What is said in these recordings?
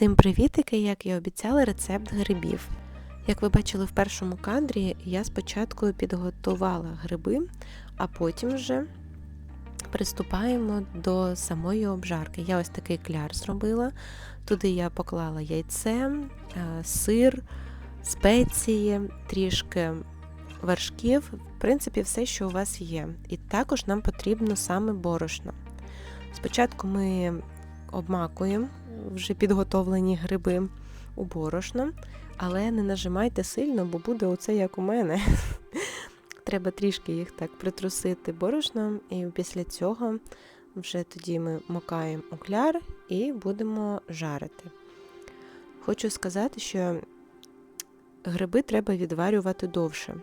Всім привітики! Як і обіцяла, рецепт грибів. Як ви бачили в першому кадрі, я спочатку підготувала гриби, а потім вже приступаємо до самої обжарки. Я ось такий кляр зробила. Туди я поклала яйце, е, сир, спеції, трішки вершків, в принципі, все, що у вас є. І також нам потрібно саме борошно. Спочатку ми обмакуємо вже підготовлені гриби у борошно, але не нажимайте сильно, бо буде оце як у мене. Треба трішки їх так притрусити борошном, і після цього вже тоді ми макаємо у кляр і будемо жарити. Хочу сказати, що гриби треба відварювати довше.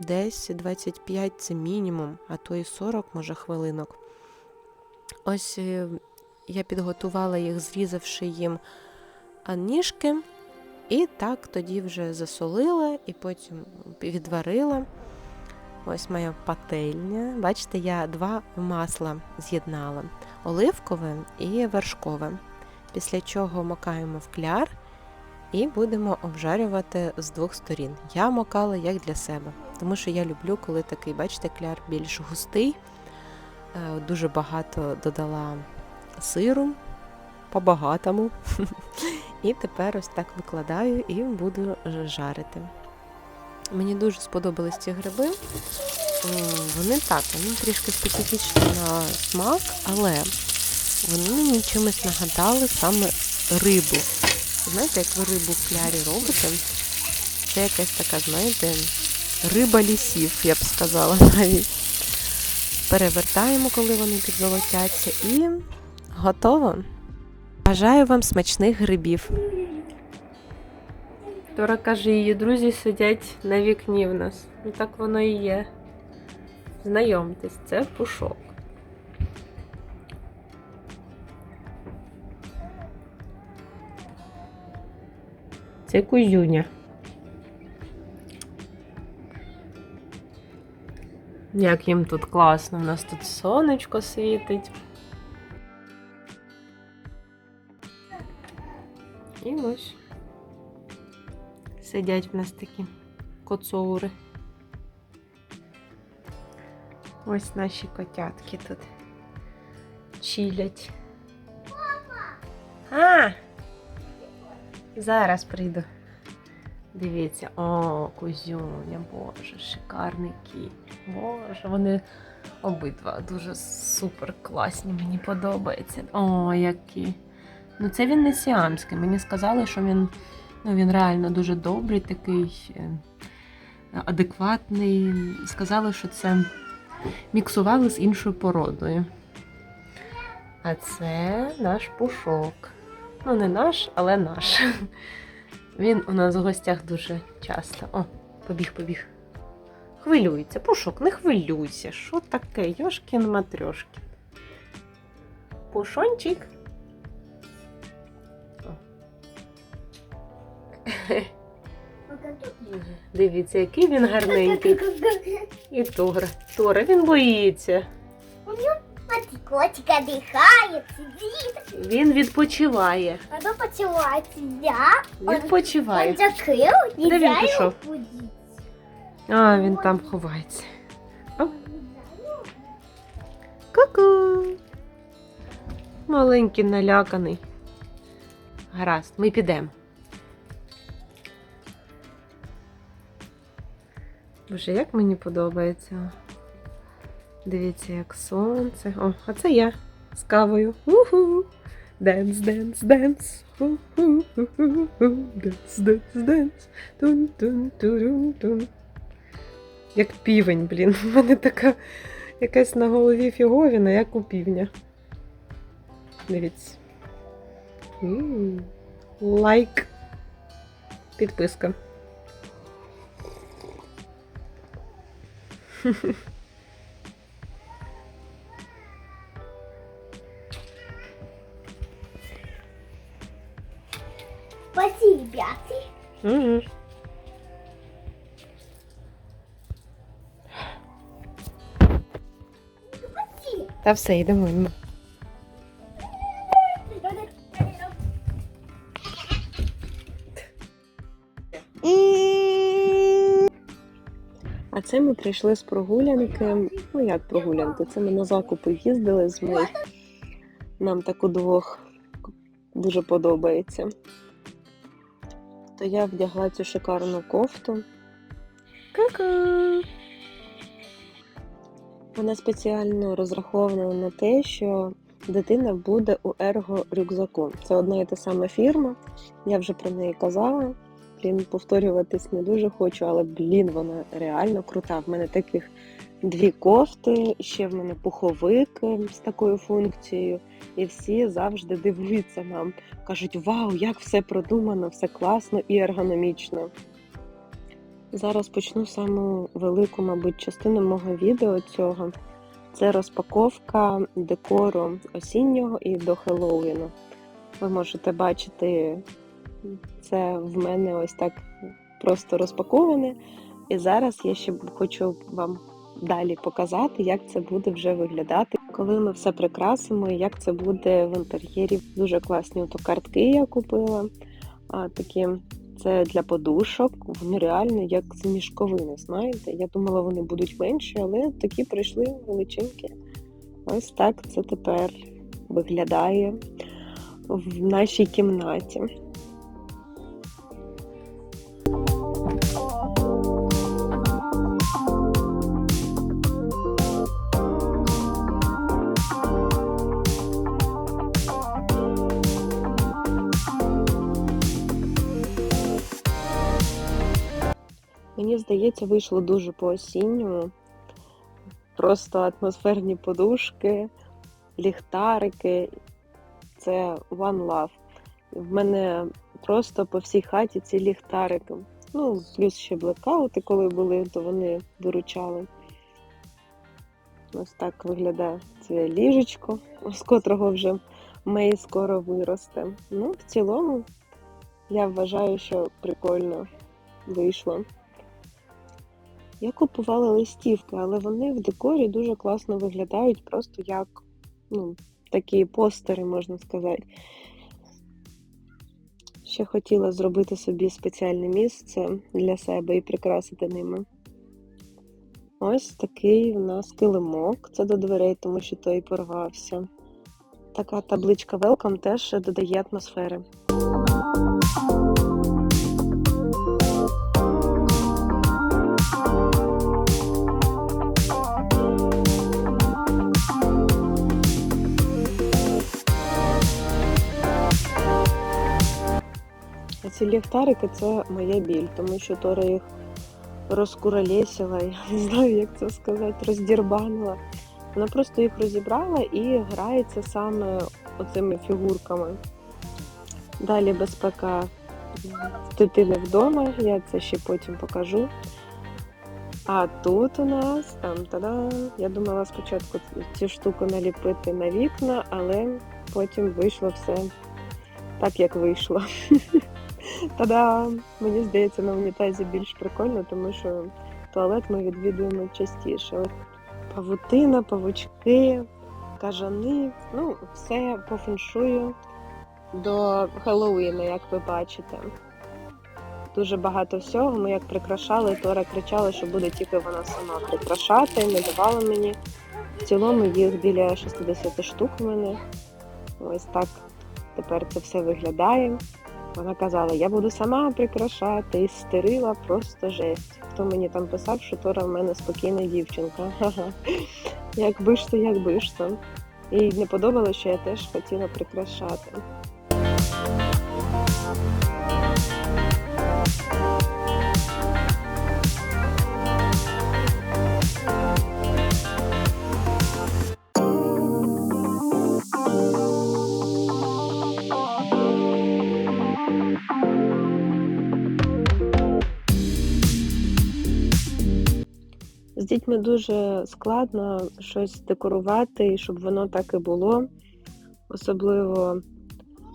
Десь 25 це мінімум, а то і 40, може, хвилинок. Ось е, я підготувала їх, зрізавши їм ніжки, і так тоді вже засолила і потім відварила. Ось моя пательня. Бачите, я два масла з'єднала: оливкове і вершкове. Після чого макаємо в кляр і будемо обжарювати з двох сторін. Я макала як для себе, тому що я люблю, коли такий, бачите, кляр більш густий. Е, Дуже багато додала сиру по-багатому. І тепер ось так викладаю і буду жарити. Мені дуже сподобались ці гриби. Вони так, вони трішки специфічні на смак, але вони мені чимось нагадали саме рибу. Знаєте, як ви рибу в клярі робите? Це якась така, знаєте, риба лісів, я б сказала навіть. Перевертаємо, коли вони підзолотяться, і готово. Бажаю вам смачних грибів. Тора каже, її друзі сидять на вікні в нас. І так воно і є. Знайомтесь, це пушок. Це кузюня. Як їм тут класно, у нас тут сонечко світить. І ось сидять в нас такі коцоури. Ось наші котятки тут чилять. А! Зараз прийду. Дивіться, о, кузюня, боже, шикарний кіт. Боже, вони обидва дуже супер класні, мені подобається. О, які. Ну, це він не сіамський. Мені сказали, що він, ну, він реально дуже добрий, такий е, адекватний. Сказали, що це міксували з іншою породою. А це наш пушок. Ну, не наш, але наш. Він у нас в гостях дуже часто. О, побіг, побіг. Хвилюється. Пушок, не хвилюйся. Що таке? Йошкін матрьошкін. Пушончик. Дивіться, який він гарненький. І Тора. Тора, він боїться. Котик отдыхает, сидит, Він відпочиває. а то поцелует тебя. Он, Відпочиває. он закрыл, Де він пішов? А, він там ховається. Ку-ку. Маленький наляканий. Гаразд, ми підемо. Боже, як мені подобається. Дивіться, як сонце. О, а це я з кавою. Уху. Денс, денс, денс. Денс, денс, денс. Тун-тун-турун-тун. Як півень, блін. У мене така якась на голові фіговіна, як у півня. Дивіться. Лайк. Підписка. Спаси, пятый. Угу. Та все, йдемо. Це ми прийшли з прогулянки. Ну як прогулянки? Це ми на закупи їздили з моїх. Нам так удвох дуже подобається. То я вдягла цю шикарну кофту. Ку-ку! Вона спеціально розрахована на те, що дитина буде у ерго рюкзаку. Це одна і та сама фірма. Я вже про неї казала. Блін, повторюватись не дуже хочу, але блін, вона реально крута. В мене таких дві кофти, ще в мене пуховик е, з такою функцією, і всі завжди дивуються нам. Кажуть, вау, як все продумано, все класно і ергономічно. Зараз почну саму велику, мабуть, частину мого відео цього. Це розпаковка декору осіннього і до Хеллоуіну. Ви можете бачити, це в мене ось так просто розпаковане. І зараз я ще хочу вам далі показати, як це буде вже виглядати, коли ми все прикрасимо, як це буде в інтер'єрі. Дуже класні ото картки я купила. А, такі це для подушок. Вони реально як з мішковини, знаєте. Я думала, вони будуть менші, але такі прийшли величинки. Ось так це тепер виглядає в нашій кімнаті. Мені здається, вийшло дуже по-осінньому. Просто атмосферні подушки, ліхтарики. Це One Love. В мене просто по всій хаті ці ліхтарики. Ну, плюс ще блекаути, коли були, то вони виручали. Ось так виглядає це ліжечко, з котрого вже Мей скоро виросте. Ну, в цілому, я вважаю, що прикольно вийшло. Я купувала листівки, але вони в декорі дуже класно виглядають, просто як ну, такі постери, можна сказати. Ще хотіла зробити собі спеціальне місце для себе і прикрасити ними. Ось такий у нас килимок. Це до дверей, тому що той порвався. Така табличка Welcome теж додає атмосфери. Ці ліхтарики це моя біль, тому що Тора їх розкуролесила, я не знаю, як це сказати, роздірбанила. Вона просто їх розібрала і грається саме оцими фігурками. Далі безпека дитини вдома, я це ще потім покажу. А тут у нас там та-дам, Я думала спочатку цю штуку наліпити на вікна, але потім вийшло все так, як вийшло. Та-дам! Мені здається, на унітазі більш прикольно, тому що туалет ми відвідуємо частіше. От Павутина, павучки, кажани, ну, все по феншую до Хеллоуіна, як ви бачите. Дуже багато всього. Ми як прикрашали, Тора кричала, що буде тільки вона сама прикрашати, не давала мені. В цілому їх біля 60 штук у мене. Ось так тепер це все виглядає. Вона казала, я буду сама прикрашати і стерила просто жесть. Хто мені там писав, що Тора в мене спокійна дівчинка. Ха-ха. Якби ж то, якби ж то. І не подобалося, що я теж хотіла прикрашати. Дітьми дуже складно щось декорувати, і щоб воно так і було. Особливо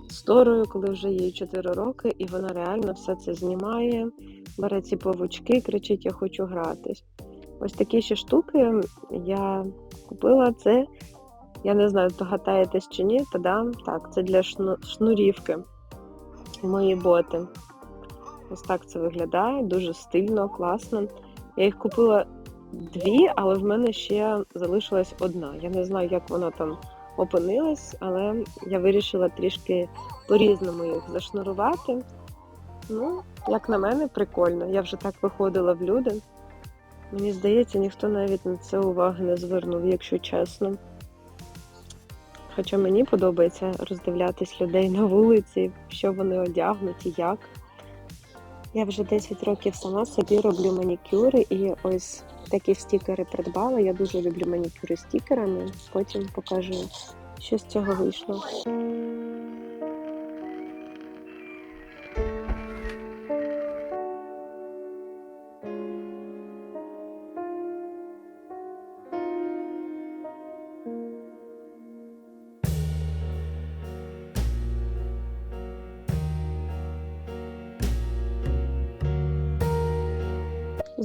з Торою, коли вже їй 4 роки, і вона реально все це знімає, бере ці павучки, кричить: Я хочу гратись. Ось такі ще штуки я купила це. Я не знаю, догадаєтесь чи ні, та так, це для шну... шнурівки. Мої боти. Ось так це виглядає, дуже стильно, класно. Я їх купила дві, але в мене ще залишилась одна. Я не знаю, як вона там опинилась, але я вирішила трішки по-різному їх зашнурувати. Ну, як на мене, прикольно. Я вже так виходила в люди. Мені здається, ніхто навіть на це уваги не звернув, якщо чесно. Хоча мені подобається роздивлятись людей на вулиці, що вони одягнуті, як. Я вже 10 років сама собі роблю манікюри і ось такі стікери придбала. Я дуже люблю манікюри стікерами. Потім покажу, що з цього вийшло.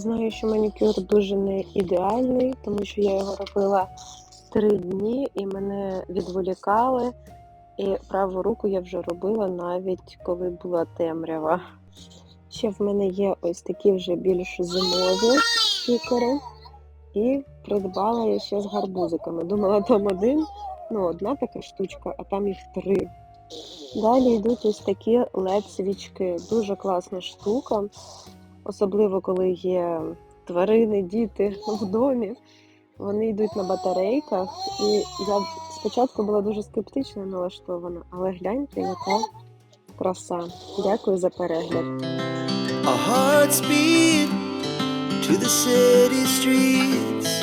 Знаю, що манікюр дуже не ідеальний, тому що я його робила три дні і мене відволікали. І праву руку я вже робила навіть коли була темрява. Ще в мене є ось такі вже більш зимові стікери. І придбала я ще з гарбузиками. Думала, там один, ну одна така штучка, а там їх три. Далі йдуть ось такі LED-свічки. Дуже класна штука особливо коли є тварини, діти в домі. Вони йдуть на батарейках, і я спочатку була дуже скептично налаштована, але гляньте, яка краса. Дякую за перегляд. Our hearts beat to the city streets.